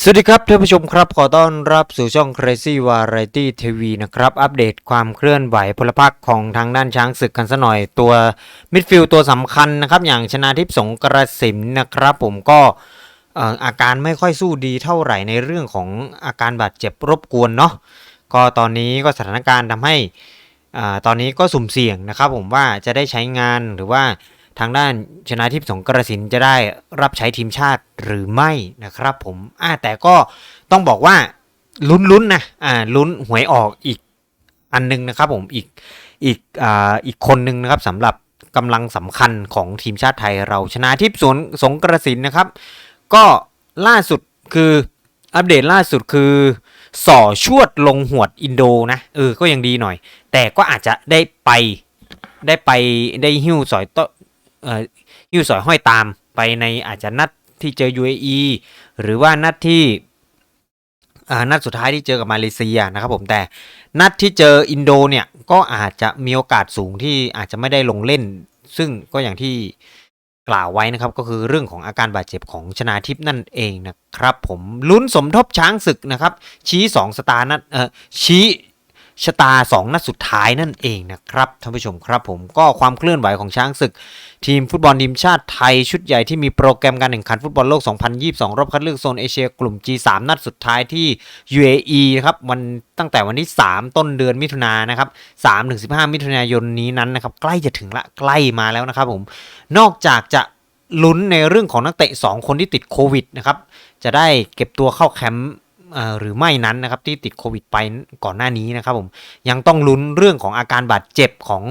สวัสดีครับท่านผู้ชมครับ ขอต้อนรับสู่ช่อง Crazy Variety TV นะครับ อัปเดตความเคลื่อนไหวพลพรรคของทางด้านช้างศึกกันสัหน่อยตัวมิดฟิลด์ตัวสำคัญนะครับ อย่างชนาทิพย์สงกระสินนะครับผมก็เอ่ออาการไม่ค่อยสู้ดีเท่าไหร่ในเรื่องของอาการบาดเจ็บรบกวนเนาะก็ตอนนี้ก็สถานการณ์ทำให้อ่าตอนนี้ก็สุ่มเสี่ยงนะครับผมว่าจะได้ใช้งานหรือว่า ทางด้านชนะทิพย์สงกระสินจะได้รับใช้ทีมชาติหรือไม่นะครับผมอ่าแต่ก็ต้องบอกว่าลุ้นๆนะอ่าลุ้นหวยออกอีกอันหนึงนะครับผมอีกอีกอ่าอีกคนหนึ่งนะครับสำหรับกำลังสำคัญของทีมชาติไทยเราชนะทิพย์สวนสงกระสินนะครับ ก็ล่าสุดคืออัปเดตล่าสุดคือส่อชวดลงหวดอินโดนะเออก็ยังดีหน่อย แต่ก็อาจจะได้ไปได้ไปได้หิ้วสอยโตะเอ่อ หิ้วสอยห้อยตามไปในอาจจะนัดที่เจอ UAE หรือว่านัดที่นัดสุดท้ายที่เจอกับมาเลเซียนะครับผมแต่นัดที่เจออินโดเนี่ยก็อาจจะมีโอกาสสูงที่อาจจะไม่ได้ลงเล่น ซึ่งก็อย่างที่กล่าวไว้นะครับก็คือเรื่องของอาการบาดเจ็บของชนาทิพนั่นเองนะครับ ผมลุ้นสมทบช้างศึกนะครับ ชี้ 2 สตาร์นัดเออชี้ ชะตา 2 นัดสุดท้ายนั่นเองนะครับท่านผู้ชมครับผมก็ความเคลื่อนไหวของช้างศึก ทีมฟุตบอลทีมชาติไทยชุดใหญ่ที่มีโปรแกรมการแข่งขันฟุตบอลโลก 2022 รอบคัดเลือกโซนเอเชียกลุ่ม G3 นัดสุดท้ายที่ UAE นะครับวันตั้งแต่วันที่ 3 ต้นเดือนมิถุนายนนะครับ3ถึง15 มิถุนายนนี้นั้นนะครับใกล้จะถึงละใกล้มาแล้วนะครับผมนอกจากจะลุ้นในเรื่องของนักเตะ 2 คนที่ติดโควิดนะครับจะได้เก็บตัวเข้าแคมป์ หรือไม่นั้นนะครับที่ติดโควิดไปก่อนหน้านี้นะครับผมยังต้องลุ้นเรื่องของอาการบาดเจ็บของ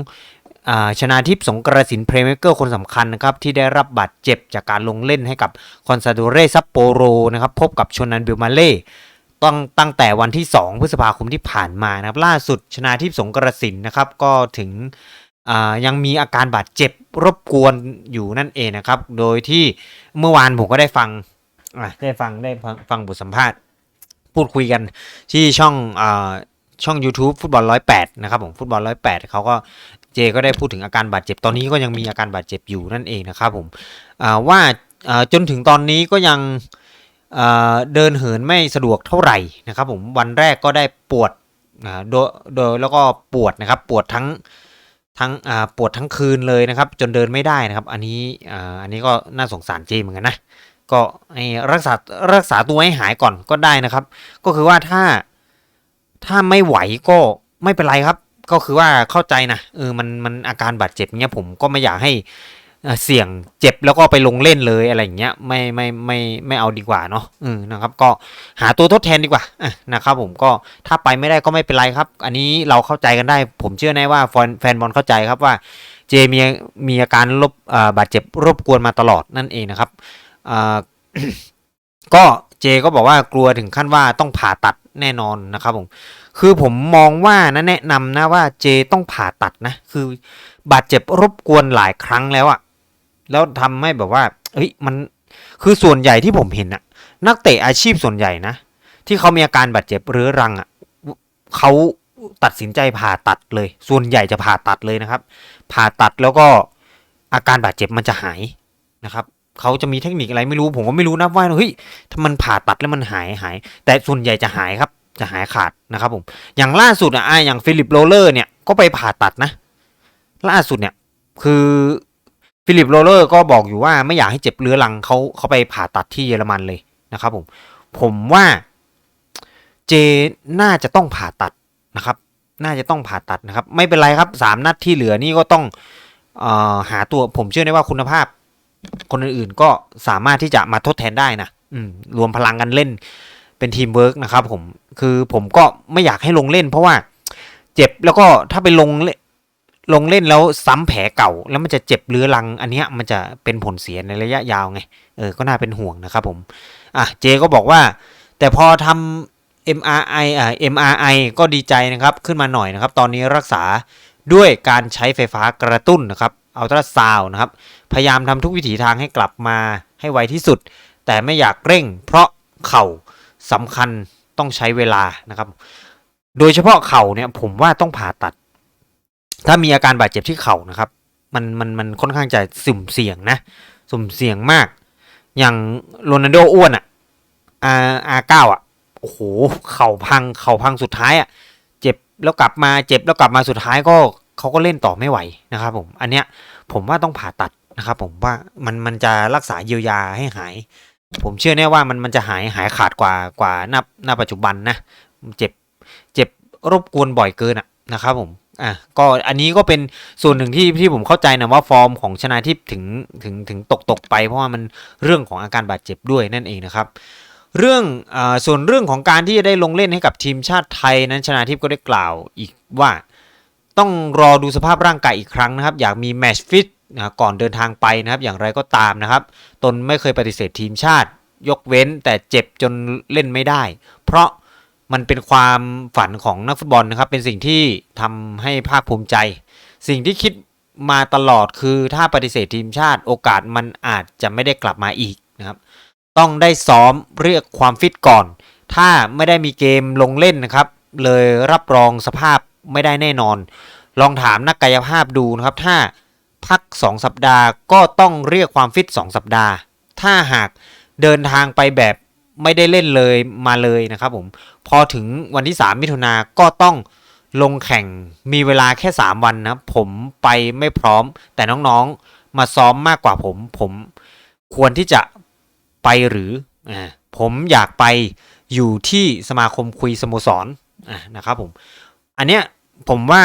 อชนาทิพย์สงกระสินเพลย์เมเกอร์คนสำคัญนะครับที่ได้รับบาดเจ็บจากการลงเล่นให้กับคอนซาโดเรซัปโปโรนะครับพบกับชนันเบลมาเล่ตั้งตั้งแต่วันที่ 2 พฤษภาคมที่ผ่านมานะครับล่าสุดชนาทิพย์สงกระสินนะครับก็ถึงยังมีอาการบาดเจ็บรบกวนอยู่นั่นเองนะครับ โดยที่เมื่อวานผมก็ได้ฟังได้ฟังได้ฟังบทสัมภาษณ์ พูดคุยกันที่ช่องอ่าช่อง YouTube ฟุตบอลร้อยแปดนะครับผมฟุตบอลร้อยแปดเขาก็เจก็ได้พูดถึงอาการบาดเจ็บตอนนี้ก็ยังมีอาการบาดเจ็บอยู่นั่นเองนะครับผมอ่าว่าอ่าจนถึงตอนนี้ก็ยังอ่าเดินเหินไม่สะดวกเท่าไหร่นะครับผมวันแรกก็ได้ปวดอ่าโดยโดยแล้วก็ปวดนะครับปวดทั้งทั้งอ่าปวดทั้งคืนเลยนะครับ จนเดินไม่ได้นะครับ อันนี้อ่าอันนี้ก็น่าสงสารเจเหมือนกันนะ ก็รักษารักษาตัวให้หายก่อนก็ได้นะครับ ก็คือว่าถ้าถ้าไม่ไหวก็ไม่เป็นไรครับ ก็คือว่าเข้าใจนะเออมันมันอาการบาดเจ็บเนี้ยผมก็ไม่อยากให้เสี่ยงเจ็บแล้วก็ไปลงเล่นเลยอะไรอย่างเงี้ยไม่ไม่ไม่ไม่เอาดีกว่าเนาะเออนะครับก็หาตัวทดแทนดีกว่าอะนะครับผมก็ถ้าไปไม่ได้ก็ไม่เป็นไรครับ อันนี้เราเข้าใจกันได้ ผมเชื่อแน่ว่าแฟนบอลเข้าใจครับว่า เจมีมีอาการลบอ่าบาดเจ็บรบกวนมาตลอดนั่นเองนะครับ ก็เจก็บอกว่ากลัวถึงขั้นว่าต้องผ่าตัดแน่นอนนะครับผมคือผมมองว่านะแนะนำนะว่าเจต้องผ่าตัดนะคือบาดเจ็บรบกวนหลายครั้งแล้วอะแล้วทำให้แบบว่าเฮ้ยมันคือส่วนใหญ่ที่ผมเห็นอะนักเตะอาชีพส่วนใหญ่นะ ที่เขามีอาการบาดเจ็บเรื้อรังอะเขาตัดสินใจผ่าตัดเลย ส่วนใหญ่จะผ่าตัดเลยนะครับ ผ่าตัดแล้วก็อาการบาดเจ็บมันจะหายนะครับ เขาจะมีเทคนิคอะไรไม่รู้ผมก็ไม่รู้นะว่าเฮ้ยถ้ามันผ่าตัดแล้วมันหายหาย แต่ส่วนใหญ่จะหายครับ จะหายขาดนะครับผม อย่างล่าสุดอะอย่างฟิลิปโรเลอร์เนี่ยก็ไปผ่าตัดนะ ล่าสุดเนี่ยคือฟิลิปโรเลอร์ก็บอกอยู่ว่าไม่อยากให้เจ็บเรื้อรังเขาเขาไปผ่าตัดที่เยอรมันเลยนะครับผมผมว่าเจน่าจะต้องผ่าตัดนะครับ น่าจะต้องผ่าตัดนะครับ ไม่เป็นไรครับสามนัดที่เหลือนี่ก็ต้องออหาตัวผมเชื่อได้ว่าคุณภาพ คนอื่นๆก็สามารถที่จะมาทดแทนได้นะอืรวมพลังกันเล่นเป็นทีมเวิร์กนะครับผมคือผมก็ไม่อยากให้ลงเล่น เพราะว่าเจ็บแล้วก็ถ้าไปลงเล่นลงเล่นแล้วซ้ำแผลเก่า แล้วมันจะเจ็บเรื้อรัง อันนี้มันจะเป็นผลเสียในระยะยาวไงเออก็น่าเป็นห่วงนะครับผมอะเจก็บอกว่า แต่พอทำ MRI อ่า MRI ก็ดีใจนะครับขึ้นมาหน่อยนะครับ ตอนนี้รักษาด้วยการใช้ไฟฟ้ากระตุ้นนะครับ อัลตราซาวนะครับ พยายามทำทุกวิถีทางให้กลับมาให้ไวที่สุด แต่ไม่อยากเร่ง เพราะเข่าสำคัญต้องใช้เวลานะครับ โดยเฉพาะเข่าเนี่ยผมว่าต้องผ่าตัด ถ้ามีอาการบาดเจ็บที่เข่านะครับ มันมันมันค่อนข้างจะสุ่มเสี่ยงนะ สุ่มเสี่ยงมาก อย่างโรนัลโดอ้วนอะอาอาเก้าอะโอ้โหเข่าพังเข่าพังสุดท้ายอะ เจ็บแล้วกลับมาเจ็บแล้วกลับมาสุดท้ายก็ เขาก็เล่นต่อไม่ไหวนะครับผมอันเนี้ยผมว่าต้องผ่าตัดนะครับผมว่ามันมันจะรักษาเยียวยาให้หาย ผมเชื่อแน่ว่ามันมันจะหายหายขาดกว่ากว่าณณปัจจุบันนะเจ็บเจ็บรบกวนบ่อยเกินอะนะครับผมอะก็อันนี้ก็เป็นส่วนหนึ่งที่ที่ผมเข้าใจนะว่าฟอร์มของชนาทิพย์ถึงถึงถึงตกตกไป เพราะว่ามันเรื่องของอาการบาดเจ็บด้วยนั่นเองนะครับ เรื่องอาส่วนเรื่องของการที่จะได้ลงเล่นให้กับทีมชาติไทยนั้นชนาทิพย์ก็ได้กล่าวอีกว่า ต้องรอดูสภาพร่างกายอีกครั้งนะครับ อยากมีแมชฟิตนะก่อนเดินทางไปนะครับ อย่างไรก็ตามนะครับ ตนไม่เคยปฏิเสธทีมชาติ ยกเว้นแต่เจ็บจนเล่นไม่ได้ เพราะมันเป็นความฝันของนักฟุตบอลนะครับ เป็นสิ่งที่ทำให้ภาคภูมิใจ สิ่งที่คิดมาตลอดคือถ้าปฏิเสธทีมชาติ โอกาสมันอาจจะไม่ได้กลับมาอีกนะครับ ต้องได้ซ้อมเรียกความฟิตก่อน ถ้าไม่ได้มีเกมลงเล่นนะครับ เลยรับรองสภาพ ไม่ได้แน่นอน ลองถามนักกายภาพดูนะครับ ถ้าพัก 2 สัปดาห์ก็ต้องเรียกความฟิต 2 สัปดาห์ ถ้าหากเดินทางไปแบบไม่ได้เล่นเลยมาเลยนะครับผมพอถึงวันที่ 3 มิถุนาก็ต้องลงแข่งมีเวลาแค่ 3 วันนะผมไปไม่พร้อม แต่น้องๆมาซ้อมมากกว่าผม ผมควรที่จะไปหรืออผมอยากไปอยู่ที่สมาคมคุยสโมสรอะนะครับผม อันเนี้ยผมว่า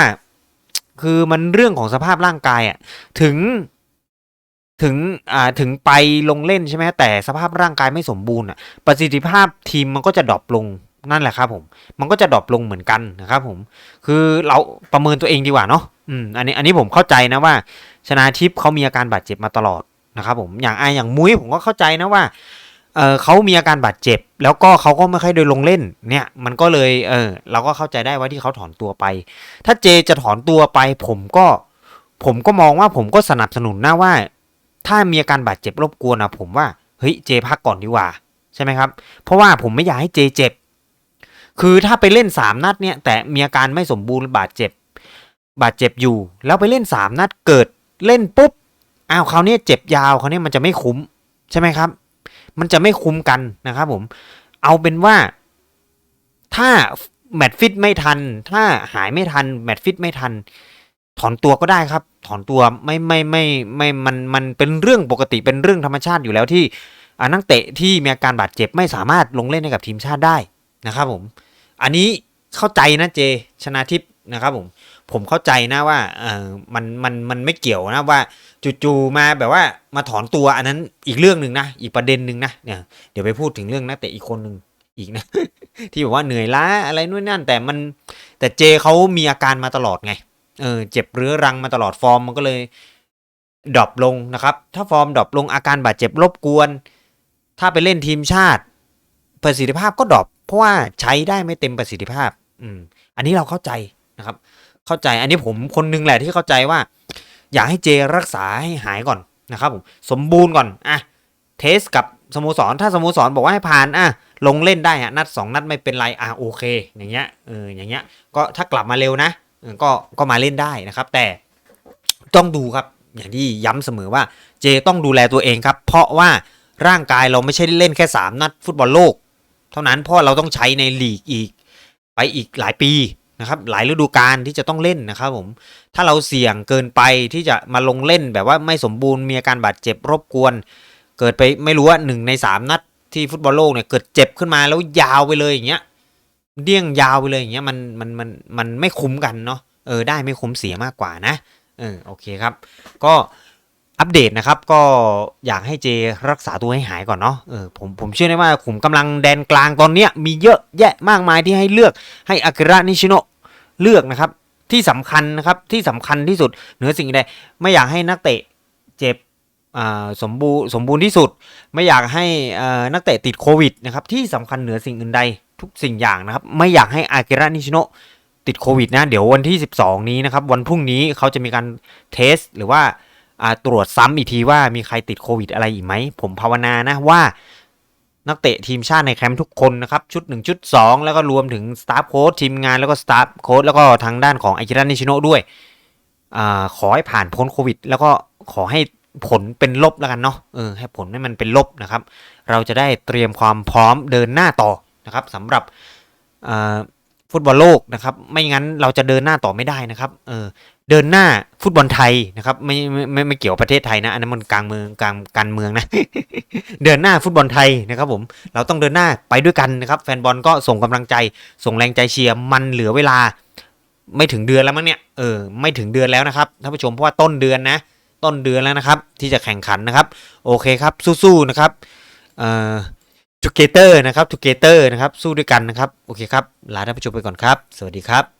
คือมันเรื่องของสภาพร่างกายอะถึงถึงอ่าถึงไปลงเล่นใช่ไหมแต่สภาพร่างกายไม่สมบูรณ์อะประสิทธิภาพทีมมันก็จะดรอปลงนั่นแหละครับผม มันก็จะดรอปลงเหมือนกันนะครับผม คือเราประเมินตัวเองดีกว่าเนาะอืมอันนี้อันนี้ผมเข้าใจนะว่า ชนาทิพย์เขามีอาการบาดเจ็บมาตลอดนะครับผมอย่างไออย่างมุ้ยผมก็เข้าใจนะว่า เออเขามีอาการบาดเจ็บ แล้วก็เขาก็ไม่ค่อยได้ลงเล่นเนี่ยมันก็เลยเออเราก็เข้าใจได้ว่าที่เขาถอนตัวไป ถ้าเจจะถอนตัวไป ผมก็ผมก็มองว่าผมก็สนับสนุนนะว่า ถ้ามีอาการบาดเจ็บรบกวนนะผมว่าเฮ้ยเจพักก่อนดีกว่าใช่ไหมครับ เพราะว่าผมไม่อยากให้เจเจ็บ คือถ้าไปเล่นสามนัดเนี่ย แต่มีอาการไม่สมบูรณ์บาดเจ็บ บาดเจ็บอยู่ แล้วไปเล่นสามนัดเกิดเล่นปุ๊บอ้าวคราวนี้เจ็บยาวคราวนี้มันจะไม่คุ้มใช่ไหมครับ มันจะไม่คุ้มกันนะครับผมเอาเป็นว่า ถ้าแมตช์ฟิตไม่ทัน ถ้าหายไม่ทันแมตช์ฟิตไม่ทัน ถอนตัวก็ได้ครับ ถอนตัวไม่ไม่ไม่ไม่มันมันเป็นเรื่องปกติเป็นเรื่องธรรมชาติอยู่แล้วที่อนักเตะที่มีอาการบาดเจ็บไม่สามารถลงเล่นให้กับทีมชาติได้นะครับผม อันนี้เข้าใจนะเจชนาทิพย์นะครับผม ผมเข้าใจนะว่าเออมันมันมันไม่เกี่ยวนะว่าจู่ๆมาแบบว่ามาถอนตัวอันนั้นอีกเรื่องหนึ่งนะอีกประเด็นหนึ่งนะเนี่ยเดี๋ยวไปพูดถึงเรื่องนักเตะอีกคนหนึ่งอีกนะ ที่บอกว่าเหนื่อยล้าอะไรนู่นนั่น แต่มันแต่เจเขามีอาการมาตลอดไงเออเจ็บเรื้อรังมาตลอดฟอร์มมันก็เลยดรอปลงนะครับ ถ้าฟอร์มดรอปลงอาการบาดเจ็บรบกวน ถ้าไปเล่นทีมชาติ ประสิทธิภาพก็ดรอปเพราะว่าใช้ได้ไม่เต็มประสิทธิภาพ อืม อันนี้เราเข้าใจนะครับ เข้าใจ อันนี้ผมคนหนึงแหละที่เข้าใจว่า อยากให้เจรักษาให้หายก่อนนะครับผมสมบูรณ์ก่อนอะเทสกับสโมสร ถ้าสโมสรบอกว่าให้ผ่านอะลงเล่นได้อะนัดสองนัดไม่เป็นไรอะโอเค อย่างเงี้ยเอออย่างเงี้ยก็ถ้ากลับมาเร็วนะก็ก็มาเล่นได้นะครับ แต่ต้องดูครับอย่างที่ย้ำเสมอว่าเจต้องดูแลตัวเองครับ เพราะว่าร่างกายเราไม่ใช่เล่นแค่ 3 นัดฟุตบอลโลก เท่านั้นเพราะเราต้องใช้ในลีกอีก ไปอีกหลายปี นะครับหลายฤดูกาลที่จะต้องเล่นนะครับผมถ้าเราเสี่ยงเกินไปที่จะมาลงเล่นแบบว่าไม่สมบูรณ์มีอาการบาดเจ็บรบกวน เกิดไปไม่รู้ว่าหนึ่งในสามนัดที่ฟุตบอลโลกเนี่ยเกิดเจ็บขึ้นมาแล้วยาวไปเลยอย่างเงี้ยเดี่ยงยาวไปเลยอย่างเงี้ยมันมันมันมันไม่คุ้มกันเนาะเออได้ไม่คุ้มเสียมากกว่านะเออโอเคครับ ก็ อัปเดตนะครับก็อยากให้เจรักษาตัวให้หายก่อนเนาะเออผมผมเชื่อได้ว่าขุมกำลังแดนกลางตอนเนี้ยมีเยอะแยะมากมายที่ให้เลือกให้อากิระนิชิโนเลือกนะครับ ที่สำคัญนะครับที่สำคัญที่สุดเหนือสิ่งใดไม่อยากให้นักเตะเจ็บอ่าสมบูสมบูรณ์ที่สุด ไม่อยากให้นักเตะติดโควิดนะครับที่สำคัญเหนือสิ่งอื่นใดทุกสิ่งอย่างนะครับไม่อยากให้อากิระนิชิโนติดโควิดนะเดี๋ยววันที่ 12 นี้นะครับวันพรุ่งนี้เขาจะมีการเทสหรือว่า ตรวจซ้ำอีกทีว่ามีใครติดโควิดอะไรอีกไหม ผมภาวนานะว่านักเตะทีมชาติในแคมป์ทุกคนนะครับ ชุด 1 ชุด 2 แล้วก็รวมถึงสตาฟโค้ชทีมงานแล้วก็สตาฟโค้ชแล้วก็ทางด้านของอากิระนิชิโนะด้วยอขอให้ผ่านพ้นโควิด แล้วก็ขอให้ผลเป็นลบแล้วกันเนาะเออให้ผลให้มันเป็นลบนะครับ เราจะได้เตรียมความพร้อมเดินหน้าต่อนะครับสำหรับฟุตบอลโลกนะครับ ไม่งั้นเราจะเดินหน้าต่อไม่ได้นะครับเออ เดินหน้าฟุตบอลไทยนะครับไม่ไม่ไม่ไม่เกี่ยวกับประเทศไทยนะอันนั้นมันกลางเมืองกลางการเมืองนะ เดินหน้าฟุตบอลไทยนะครับผมเราต้องเดินหน้าไปด้วยกันนะครับ แฟนบอลก็ส่งกำลังใจ ส่งแรงใจเชียร์มันเหลือเวลา ไม่ถึงเดือนแล้วมั้งเนี่ยเออไม่ถึงเดือนแล้วนะครับท่านผู้ชมเพราะว่าต้นเดือนนะ ต้นเดือนแล้วนะครับ ที่จะแข่งขันนะครับ โอเคครับสู้ๆนะครับเอ่อ together นะครับ together นะครับสู้ด้วยกันนะครับโอเคครับลาท่านผู้ชมไปก่อนครับ สวัสดีครับ